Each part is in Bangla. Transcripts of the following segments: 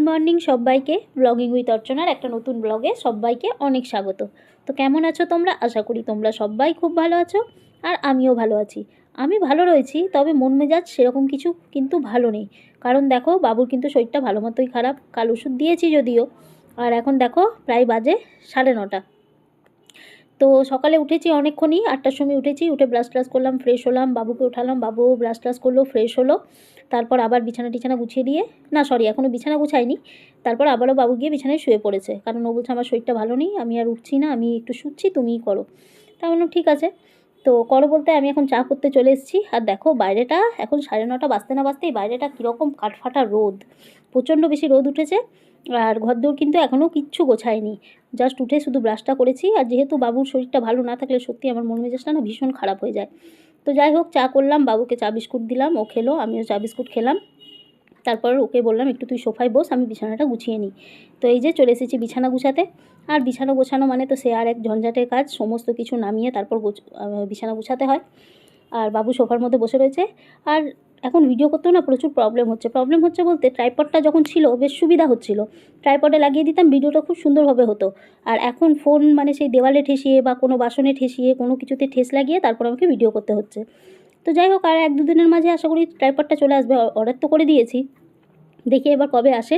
গুড মর্নিং সবাইকে। ব্লগিং উইথ অর্চনার একটা নতুন ব্লগে সবাইকে অনেক স্বাগত। তো কেমন আছো তোমরা? আশা করি তোমরা সবাই খুব ভালো আছো আর আমিও ভালো আছি। আমি ভালো রয়েছি, তবে মন মেজাজ সেরকম কিছু কিন্তু ভালো নেই। কারণ দেখো, বাবুর কিন্তু শরীরটা ভালো মতোই খারাপ, কাল ওষুধ দিয়েছি যদিও। আর এখন দেখো, প্রায় বাজে সাড়ে নটা। তো সকালে উঠেছি অনেকক্ষণই, আটটার সময় উঠেছি, উঠে ব্রাশ ট্রাশ করলাম ফ্রেশ হলাম, বাবুকে উঠালাম, বাবু ব্রাশ ট্রাশ করল ফ্রেশ হলো, তারপর আবার বিছানা টিছানা গুছিয়ে দিয়ে, না সরি এখনও বিছানা গুছাইনি, তারপর আবারও বাবু গিয়ে বিছানায় শুয়ে পড়েছে, কারণ ও বলছে আমার শরীরটা ভালো নেই, আমি আর উঠছি না, আমি একটু শুচ্ছি, তুমিই করো। তা ঠিক আছে। তো করো বলতে আমি এখন চা করতে চলে এসেছি। আর দেখো বাইরেটা এখন সাড়ে নটা বাজতে না বাজতেই বাইরেটা কীরকম কাঠফাটা রোদ। প্রচণ্ড বেশি রোদ উঠেছে। আর ঘরদোর কিন্তু এখনও কিচ্ছু গোছায়নি। জাস্ট উঠে শুধু ব্রাশটা করেছি। আর যেহেতু বাবুর শরীরটা ভালো না থাকলে সত্যি আমার মন মেজাজটা না ভীষণ খারাপ হয়ে যায়। তো যাই হোক, চা করলাম, বাবুকে চা বিস্কুট দিলাম, ও খেলো, আমিও চা বিস্কুট খেলাম। তারপর ওকে বললাম, একটু তুই সোফায় বস, আমি বিছানাটা গুছিয়ে নিই। তো এই যে চলে এসেছি বিছানা গুছাতে। আর বিছানা গোছানো মানে তো সে আর এক ঝঞ্ঝাটের কাজ, সমস্ত কিছু নামিয়ে তারপর বিছানা গুছাতে হয়। আর বাবু সোফার মধ্যে বসে রয়েছে। আর এখন ভিডিও করতেও না প্রচুর প্রবলেম হচ্ছে। প্রবলেম হচ্ছে বলতে ট্রাইপডটা যখন ছিল, বেশ সুবিধা হচ্ছিল। ট্রাইপডে লাগিয়ে দিতাম ভিডিওটা খুব সুন্দরভাবে হতো। আর এখন ফোন মানে সেই দেওয়ালে ঠেসিয়ে বা কোনো বাসনে ঠেসিয়ে কোনো কিছুতে ঠেস লাগিয়ে তারপর আমাকে ভিডিও করতে হচ্ছে। তো যাই হোক, আর এক দুদিনের মাঝে আশা করি ট্রাইপডটা চলে আসবে। অর্ডার তো করে দিয়েছি। দেখি এবার কবে আসে।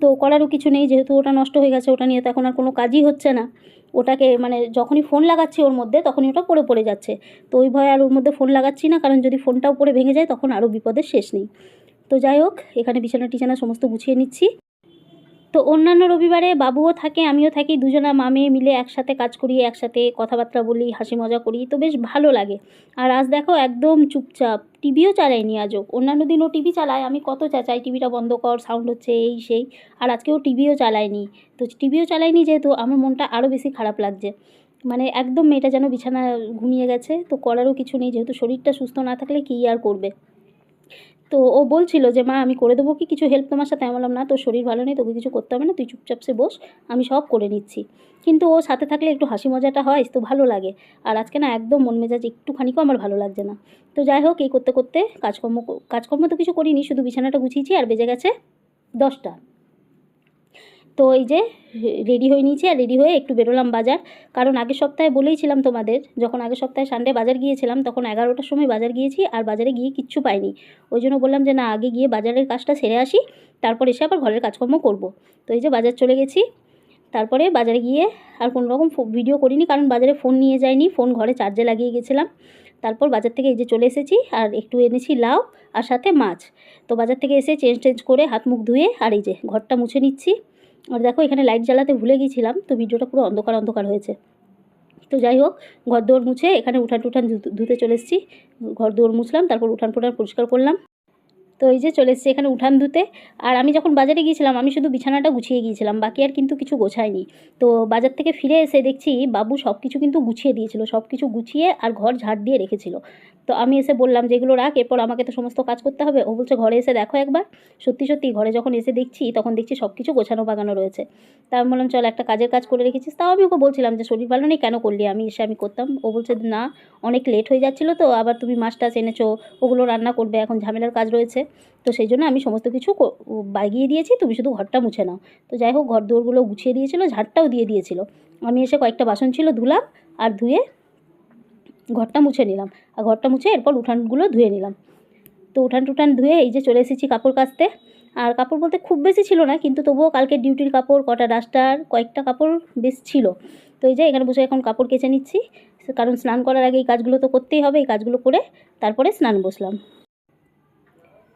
তো করারও কিছু নেই, যেহেতু ওটা নষ্ট হয়ে গেছে, ওটা নিয়ে তো এখন আর কোনো কাজই হচ্ছে না। ওটাকে মানে যখনই ফোন লাগাচ্ছি ওর মধ্যে, তখনই ওটা পড়ে পড়ে যাচ্ছে। তো ওই ভয়ে আর ওর মধ্যে ফোন লাগাচ্ছি না, কারণ যদি ফোনটাও পড়ে ভেঙে যায়, তখন আরও বিপদের শেষ নেই। তো যাই হোক, এখানে বিছানা টিছানা সমস্ত গুছিয়ে নিচ্ছি। তো অন্যান্য রবিবারে বাবুও থাকে, আমিও থাকি, দুজনা মামে মিলে একসাথে কাজ করি, একসাথে কথাবার্তা বলি, হাসি মজা করি, তো বেশ ভালো লাগে। আর আজ দেখো একদম চুপচাপ, টিভিও চালায়নি আজও অন্যান্য দিনও টিভি চালায়, আমি কত চাচাই, টিভিটা বন্ধ কর সাউন্ড হচ্ছে এই, সেই, আর আজকেও টিভিও চালায়নি। তো টিভিও চালায়নি যেহেতু, আমার মনটা আরও বেশি খারাপ লাগছে। মানে একদম মেয়েটা যেন বিছানা ঘুমিয়ে গেছে, তো করারও কিছু নেই, যেহেতু শরীরটা সুস্থ না থাকলে কী আর করবে? তো ও বলছিল যে, মা, আমি করে দেবো কি? কিছু হেল্প তোমার সাথে? আমি বললাম, না, তোর শরীর ভালো নেই, তোকে কিছু করতে হবে না, তুই চুপচাপ সে বস, আমি সব করে নিচ্ছি। কিন্তু ও সাথে থাকলে একটু হাসি মজাটা হয়, তো ভালো লাগে। আর আজকে না একদম মন মেজাজ একটুখানিকও আমার ভালো লাগছে না। তো যাই হোক, এই করতে করতে কাজকর্ম কাজকর্ম তো কিছু করিনি, শুধু বিছানাটা গুছিয়েছি আর বেজে গেছে দশটা। তো এই যে রেডি হয়ে নিয়েছি আর রেডি হয়ে একটু বেরোলাম বাজার। কারণ আগের সপ্তাহে বলেইছিলাম তোমাদের, যখন আগের সপ্তাহে সানডে বাজার গিয়েছিলাম, তখন এগারোটার সময় বাজার গিয়েছি আর বাজারে গিয়ে কিচ্ছু পাইনি। ওই জন্য বললাম যে, না, আগে গিয়ে বাজারের কাজটা সেরে আসি, তারপর এসে আবার ঘরের কাজকর্ম করব। তো এই যে বাজার চলে গেছি। তারপরে বাজারে গিয়ে আর কোনো রকম ভিডিও করিনি, কারণ বাজারে ফোন নিয়ে যাইনি ফোন ঘরে চার্জে লাগিয়ে গেছিলাম। তারপর বাজার থেকে এই যে চলে এসেছি আর একটু এনেছি লাউ আর সাথে মাছ। তো বাজার থেকে এসে চেঞ্জ টেঞ্জ করে হাত মুখ ধুয়ে আর এই যে ঘরটা মুছে নিচ্ছি। আর দেখো, এখানে লাইট জ্বালাতে ভুলে গিয়েছিলাম, তো ভিডিওটা পুরো অন্ধকার অন্ধকার হয়েছে। তো যাই হোক ঘর দৌড় মুছে এখানে উঠান টুঠান ধুতে চলে এসেছি। ঘর দৌড় মুছলাম, তারপর উঠান ফুটান পরিষ্কার করলাম। তো এই যে চলে এসেছি এখানে উঠান ধুতে। আর আমি যখন বাজারে গিয়েছিলাম, আমি শুধু বিছানাটা গুছিয়ে গিয়েছিলাম, বাকি আর কিন্তু কিছু গোছায়নি তো বাজার থেকে ফিরে এসে দেখছি বাবু সব কিছু কিন্তু গুছিয়ে দিয়েছিল সব কিছু গুছিয়ে আর ঘর ঝাড় দিয়ে রেখেছিল। তো আমি এসে বললাম যে, এগুলো রাখ, এরপর আমাকে তো সমস্ত কাজ করতে হবে। ও বলছে, ঘরে এসে দেখো একবার। সত্যি সত্যি, ঘরে যখন এসে দেখছি, তখন দেখছি সব কিছু গোছানো বাগানো রয়েছে। তা আমি বললাম, চল একটা কাজের কাজ করে রেখেছিস। তাও আমি ওকে বলছিলাম যে, শরীর ভালো নেই, কেন করলি? আমি এসে আমি করতাম। ও বলছে, না, অনেক লেট হয়ে যাচ্ছিল তো, আবার তুমি মাছ টাছ এনেছো, ওগুলো রান্না করবে, এখন ঝামেলার কাজ রয়েছে। তো সেই জন্য আমি সমস্ত কিছু বাগিয়ে দিয়েছি। তুমি শুধু ঘরটা মুছে নাও। তো যাই হোক, ঘর দৌড়গুলো গুছিয়ে দিয়েছিলো, ঝাড়টাও দিয়ে দিয়েছিল। আমি এসে কয়েকটা বাসন ছিল ধুলাম আর ধুয়ে ঘরটা মুছে নিলাম। আর ঘরটা মুছে এরপর উঠানগুলো ধুয়ে নিলাম। তো উঠান টুঠান ধুয়ে এই যে চলে এসেছি কাপড় কাচতে। আর কাপড় বলতে খুব বেশি ছিল না, কিন্তু তবুও কালকে ডিউটির কাপড়, কটা ডাস্টার, কয়েকটা কাপড় বেশ ছিল। তো এই যে এখানে বসে এখন কাপড় কেচে নিচ্ছি। কারণ স্নান করার আগে এই কাজগুলো তো করতেই হবে, এই কাজগুলো করে তারপরে স্নান বসলাম।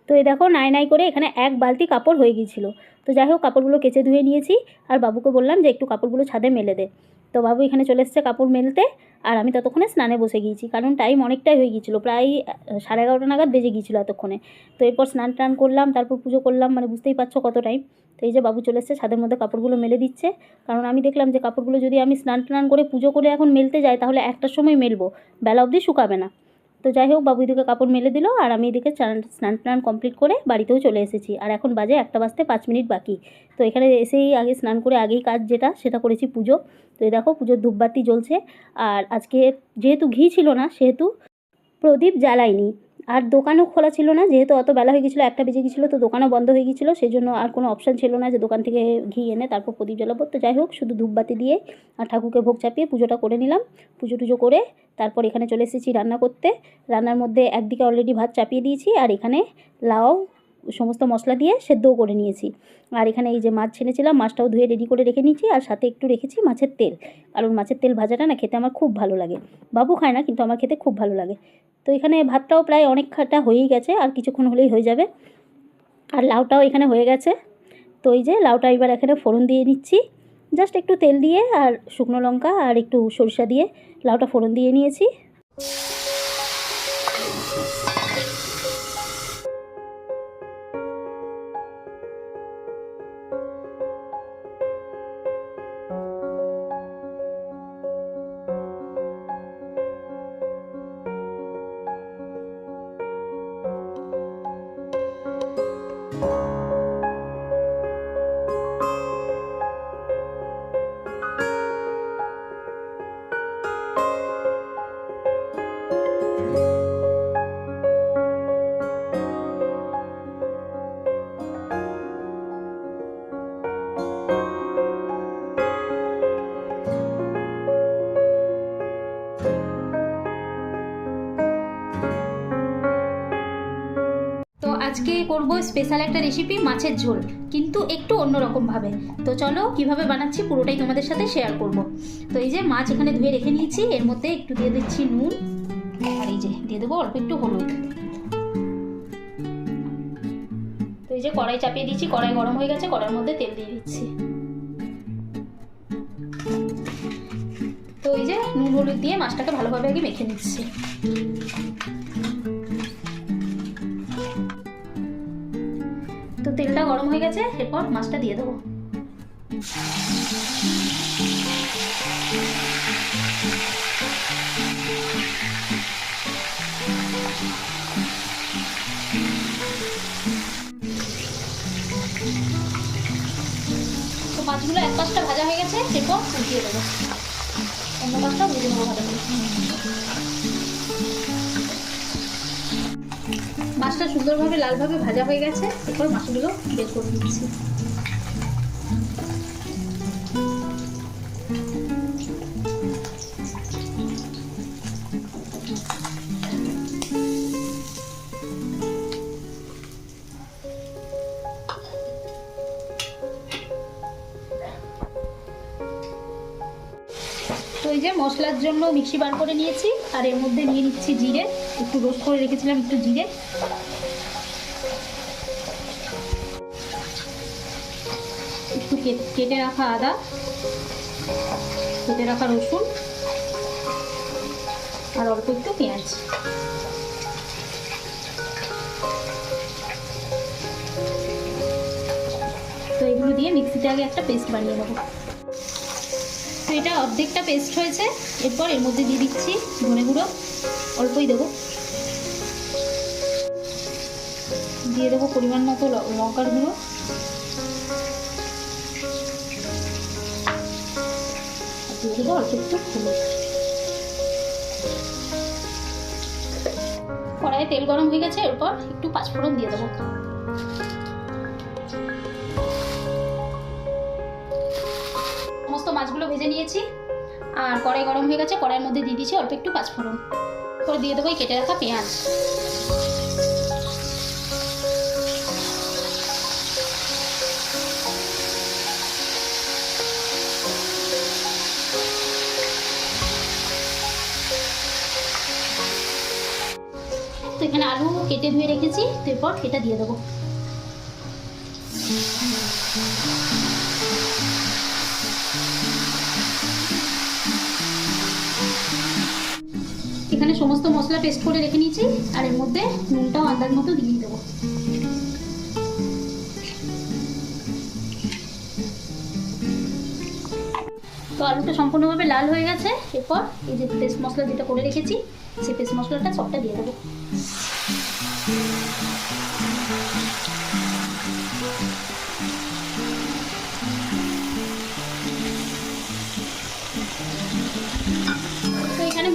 তো এই দেখো নাই নাই করে এখানে এক বালতি কাপড় হয়ে গিয়েছিল। তো যাই হোক, কাপড়গুলো কেচে ধুয়ে নিয়েছি। আর বাবুকে বললাম যে একটু কাপড়গুলো ছাদে মেলে দে। তো বাবু এখানে চলে এসেছে কাপড় মেলতে। আর আমি ততক্ষণে স্নানে বসে গিয়েছি, কারণ টাইম অনেকটাই হয়ে গিয়েছিল। প্রায় সাড়ে এগারোটা নাগাদ বেজে গিয়েছিল এতক্ষণে। তো এরপর স্নান টান করলাম, তারপর পুজো করলাম মানে বুঝতেই পারছ কত টাইম তো এই যে বাবু চলে এসেছে, ছাদের মধ্যে কাপড়গুলো মেলে দিচ্ছে। কারণ আমি দেখলাম যে কাপড়গুলো যদি আমি স্নান টান করে পুজো করে এখন মেলতে যাই, তাহলে একটার সময় মেলবো। বেলা অবধি শুকাবে না। তো যাই হোক, বাবু এদিকে কাপড় মেলে দিল আর আমি এদিকে স্নান টান কমপ্লিট করে বাড়িতেও চলে এসেছি। আর এখন বাজে একটা বাজতে পাঁচ মিনিট বাকি। তো এখানে এসেই আগে স্নান করে আগেই কাজ যেটা, সেটা করেছি পুজো। তো এই দেখো, পুজোর ধূপবাতি জ্বলছে। আর আজকে যেহেতু ঘি ছিল না, সেহেতু প্রদীপ জ্বালাইনি আর দোকানও খোলা ছিল না, যেহেতু অত বেলা হয়ে গেছিল, একটা বেজে গেছিল, তো দোকানও বন্ধ হয়ে গেছিল সেই জন্য আর কোনো অপশান ছিল না যে দোকান থেকে ঘি এনে তারপর প্রদীপ জ্বালাবো। তো যাই হোক, শুধু ধূপবাতি দিয়ে আর ঠাকুরকে ভোগ চাপিয়ে পুজোটা করে নিলাম। পুজো টুজো করে তারপর এখানে চলে এসেছি রান্না করতে। রান্নার মধ্যে একদিকে অলরেডি ভাত চাপিয়ে দিয়েছি, আর এখানে লাউ সমস্ত মশলা দিয়ে সেদ্ধও করে নিয়েছি। আর এখানে এই যে মাছ ছেনেছিলাম, মাছটাও ধুয়ে রেডি করে রেখে নিয়েছি আর সাথে একটু রেখেছি মাছের তেল। কারণ মাছের তেল ভাজাটা না খেতে আমার খুব ভালো লাগে। বাবু খায় না, কিন্তু আমার খেতে খুব ভালো লাগে। তো এখানে ভাতটাও প্রায় অনেকটা হয়েই গেছে, আর কিছুক্ষণ হলেই হয়ে যাবে। আর লাউটাও এখানে হয়ে গেছে। তো এই যে লাউটা এবার এখানে ফোড়ন দিয়ে নিচ্ছি। জাস্ট একটু তেল দিয়ে আর শুকনো লঙ্কা আর একটু সরিষা দিয়ে লাউটা ফোড়ন দিয়ে নিয়েছি। আজকে স্পেশাল একটা রেসিপি মাছের ঝোল, কিন্তু একটু অন্যরকমভাবে। তো চলো, কীভাবে বানাচ্ছি পুরোটাই তোমাদের সাথে শেয়ার করব। তো এই যে মাছ এখানে ধুয়ে রেখে নিয়েছি, এর মধ্যে একটু দিয়ে দিচ্ছি নুন, আর এই যে দিয়ে দেবো অল্প একটু হলুদ। তো এই যে কড়াই চাপিয়ে দিচ্ছি কড়াই গরম হয়ে গেছে কড়াইয়ের মধ্যে তেল দিয়ে দিচ্ছি। তো এই যে নুন, হলুদ দিয়ে মাছটাকে ভালোভাবে আগে মেখে নিচ্ছি। তেলটা গরম হয়ে গেছে, এরপর মাছটা দিয়ে দেবো। তো মাছগুলো এক পাশটা ভাজা হয়ে গেছে, এরপর উঠিয়ে দেবো। অন্য পাশটা ভেজে নেব ভালো করে। মাছটা সুন্দরভাবে লালভাবে ভাজা হয়ে গেছে এরপর মাছগুলো বের করে দিচ্ছি জন্য মিক্সি বার করে নিয়েছি, আর এর মধ্যে নিয়ে নিচ্ছি জিরে, একটু রোস্ট করে রেখেছিলাম একটু জিরে। একটু কেটে রাখা আদা, কেটে রাখা রসুন, আর অল্প একটু পেঁয়াজ। তো এগুলো দিয়ে মিক্সিতে আগে একটা পেস্ট বানিয়ে নেব। এটা অর্ধেকটা পেস্ট হয়েছে। এরপর এর মধ্যে দিয়ে দিচ্ছি ধনে গুঁড়ো। অল্পই দেবো। দিয়ে দেবো পরিমাণ মতো লঙ্কার গুঁড়ো। দেবো অল্প একটু কড়াইয়ে তেল গরম হয়ে গেছে, এরপর একটু পাঁচফোড়ন দিয়ে দেবো। মাছগুলো ভেজে নিয়েছি। আর কড়াই গরম হয়ে গেছে, কড়াইয়ের মধ্যে দিয়ে দিয়েছি অল্প একটু পাঁচফোড়ন করে দিয়ে দেবো কেটে রাখা পেঁয়াজ। তো এখানে আলু কেটে ধুয়ে রেখেছি, তো এরপর এটা দিয়ে দেবো। এখানে সমস্ত মশলা পেস্ট করে রেখে নিয়েছি, আর এর মধ্যে নুনটাও আন্দাজ মতো দিয়ে দেবো। তো আলুটা সম্পূর্ণভাবে লাল হয়ে গেছে, এরপর এই যে পেস্ট মশলা যেটা করে রেখেছি, সেই পেস্ট মশলাটা সবটা দিয়ে দেবো।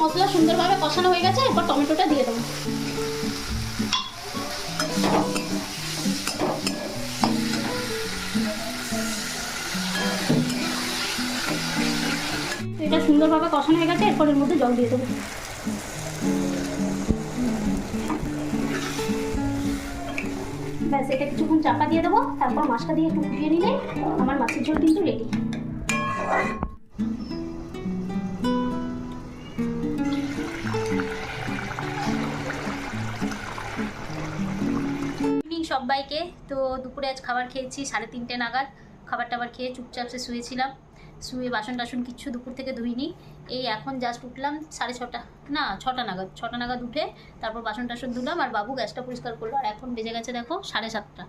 মশলা সুন্দরভাবে কষানো হয়ে গেছে, এরপর টমেটোটা দিয়ে দেবো। এটা সুন্দরভাবে কষানো হয়ে গেছে, এরপর এর মধ্যে জল দিয়ে দেবো। ব্যাস, এটা কিছুক্ষণ চাপা দিয়ে দেবো, তারপর মাছটা দিয়ে একটু ফুটিয়ে নিলে আমার মাছের ঝোল কিন্তু রেডি সবাইকে তো দুপুরে আজ খাবার খেয়েছি, সাড়ে তিনটে নাগাদ। খাবার টাবার খেয়ে চুপচাপ সে শুয়েছিলাম। শুয়ে বাসন টাসন কিচ্ছু দুপুর থেকে ধুইনি। এই এখন জাস্ট উঠলাম সাড়ে ছটা, না, ছটা নাগাদ। ছটা নাগাদ উঠে তারপর বাসন টাসন ধুলাম আর বাবু গ্যাসটা পরিষ্কার করল। আর এখন বেজে গেছে দেখো সাড়ে সাতটা।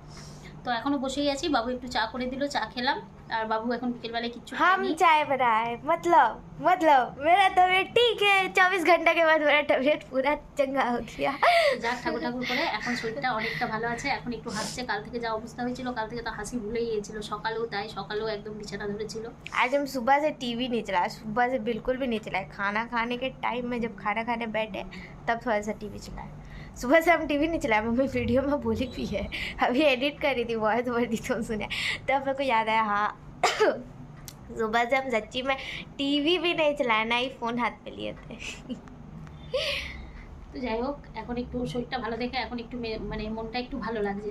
তো এখনও বসেই আছি বাবু একটু চা করে দিল চা খেলাম আর বাবু এখন বিকেলবেলায় কিচ্ছু हम খায়নি चाय बनाए मतलब मतलब मेरा तबीयत ठीक है चौबीस घंटे के बाद मेरा तबीयत पूरा चंगा हो गया যাক ঠাকুর ঠাকুর করে এখন শরীরটা অনেকটা ভালো আছে এখন একটু হাসছে কাল থেকে যা অবস্থা হয়েছিল কাল থেকে তো হাসি ভুলেই গিয়েছিল সকালেও তাই সকালেও একদম বিছানা ধরেছিল आज हम सुबह से टीवी नहीं चलाया सुबह से बिल्कुल भी नहीं चलाया खाना खाने के टाइम में जब खाना खाने बैठे तब थोड़ा सा टीवी चलाया सुबह से हम टीवी नहीं चलाया मम्मी वीडियो में बोली भी है अभी एडिट कर रही थी वॉइस ओवर दी तो सुने तब मेरे को याद आया हाँ सुबह से हम सच्ची में टीवी भी नहीं चलाया ना ही फ़ोन हाथ पे लिए थे তো যাই হোক এখন একটু শরীরটা ভালো দেখে এখন একটু মে- মানে মনটা একটু ভালো লাগছে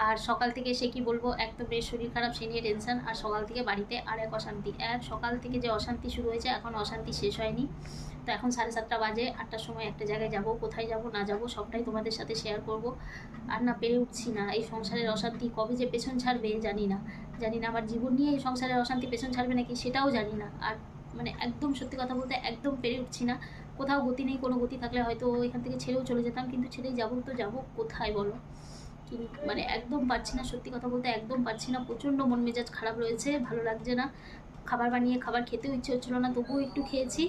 আর সকাল থেকে সে কি বলবো এক তো বেশ শরীর খারাপ সে নিয়ে টেনশন আর সকাল থেকে বাড়িতে আর এক অশান্তি এক সকাল থেকে যে অশান্তি শুরু হয়েছে এখন অশান্তি শেষ হয়নি তো এখন সাড়ে সাতটা বাজে, আটটার সময় একটা জায়গায় যাব, কোথায় যাব, না যাব, সবটাই তোমাদের সাথে শেয়ার করব। আর না, পেরে উঠছি না। এই সংসারের অশান্তি কবে যে পেছন ছাড়বে, জানি না। জানি না আমার জীবন নিয়ে এই সংসারের অশান্তি পেছন ছাড়বে নাকি, সেটাও জানি না। আর মানে একদম সত্যি কথা বলতে একদম পেরে উঠছি না। কোথাও গতি নেই, কোনো গতি থাকলে হয়তো এখান থেকে ছেড়েও চলে যেতাম, কিন্তু ছেড়েই যাব তো যাব কোথায় বলো? মানে একদম পারছি না, সত্যি কথা বলতে একদম পারছি না। প্রচণ্ড মন মেজাজ খারাপ রয়েছে, ভালো লাগছে না। খাবার বানিয়ে খাবার খেতেও ইচ্ছে হচ্ছিল না, তবুও একটু খেয়েছি।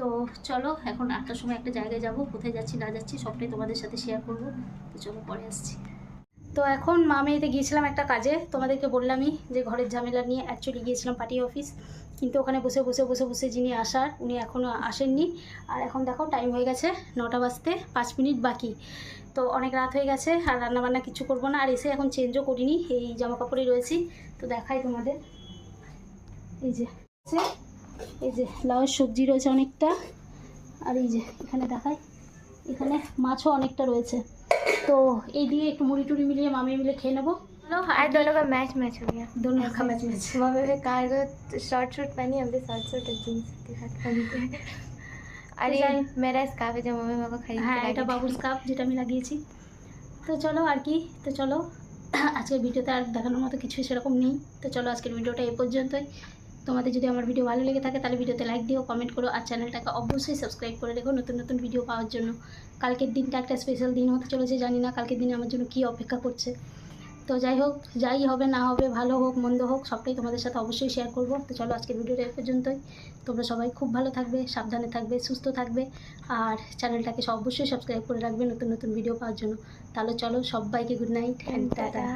তো চলো, এখন আটটার সময় একটা জায়গায় যাব, কোথায় যাচ্ছি, না যাচ্ছি, সবটাই তোমাদের সাথে শেয়ার করব। তো চলো, পরে আসছি। তো এখন মা মেয়েতে গিয়েছিলাম একটা কাজে, তোমাদেরকে বললামই যে ঘরের ঝামেলা নিয়ে অ্যাকচুয়ালি গিয়েছিলাম পার্টি অফিস কিন্তু ওখানে বসে বসে বসে বসে যিনি আসার, উনি এখনও আসেননি। আর এখন দেখো টাইম হয়ে গেছে নটা বাজতে পাঁচ মিনিট বাকি। তো অনেক রাত হয়ে গেছে, আর রান্নাবান্না কিছু করব না, আর এসে এখন চেঞ্জও করিনি, এই জামা কাপড়ে রয়েছি। তো দেখাই তোমাদের। এই যে এই যে লাউয়ের সবজি রয়েছে অনেকটা আর এই যে এখানে দেখাই এখানে মাছও অনেকটা রয়েছে তো এই দিয়ে একটু মুড়ি টুড়ি মিলিয়ে মামি মিলে খেয়ে নেবো आज दोनों का मैच मैच हो गया दोनों का मैच मैच मम्मी भी कार को शॉर्ट शूट पहनी हम भी शॉर्ट शूट जीन्स के साथ पहनी थी अरे जाए- मेरा स्कार्फ है जो मम्मी मेरे को खरीद হ্যাঁ के लाई এটা थी। বাবুর স্কার্ফ যেটা আমি লাগিয়েছি তো চলো আর কি তো চলো আজকের ভিডিওতে আর দেখানোর মতো কিছু সেরকম নেই তো চলো আজকের ভিডিওটা এই পর্যন্তই তোমাদের যদি আমার ভিডিও ভালো লেগে থাকে তাহলে ভিডিওতে লাইক দিও কমেন্ট করো আর চ্যানেলটাকে অবশ্যই সাবস্ক্রাইব করে রেখো নতুন নতুন ভিডিও পাওয়ার জন্য। কালকের দিনটা একটা স্পেশাল দিন হতে চলেছে জানি না কালকের দিনে আমার জন্য কী অপেক্ষা করছে। তো যাই হোক যাই হবে না হবে ভালো হোক মন্দ হোক সবটাই তোমাদের সাথে অবশ্যই শেয়ার করব। তো চলো আজকের ভিডিওটা এই পর্যন্তই। তোমরা সবাই খুব ভালো থাকবে সাবধানে থাকবে সুস্থ থাকবে আর চ্যানেলটাকে অবশ্যই সাবস্ক্রাইব করে রাখবে নতুন নতুন ভিডিও পাওয়ার জন্য। তাহলে চলো সবাইকে গুড নাইট অ্যান্ড টাটা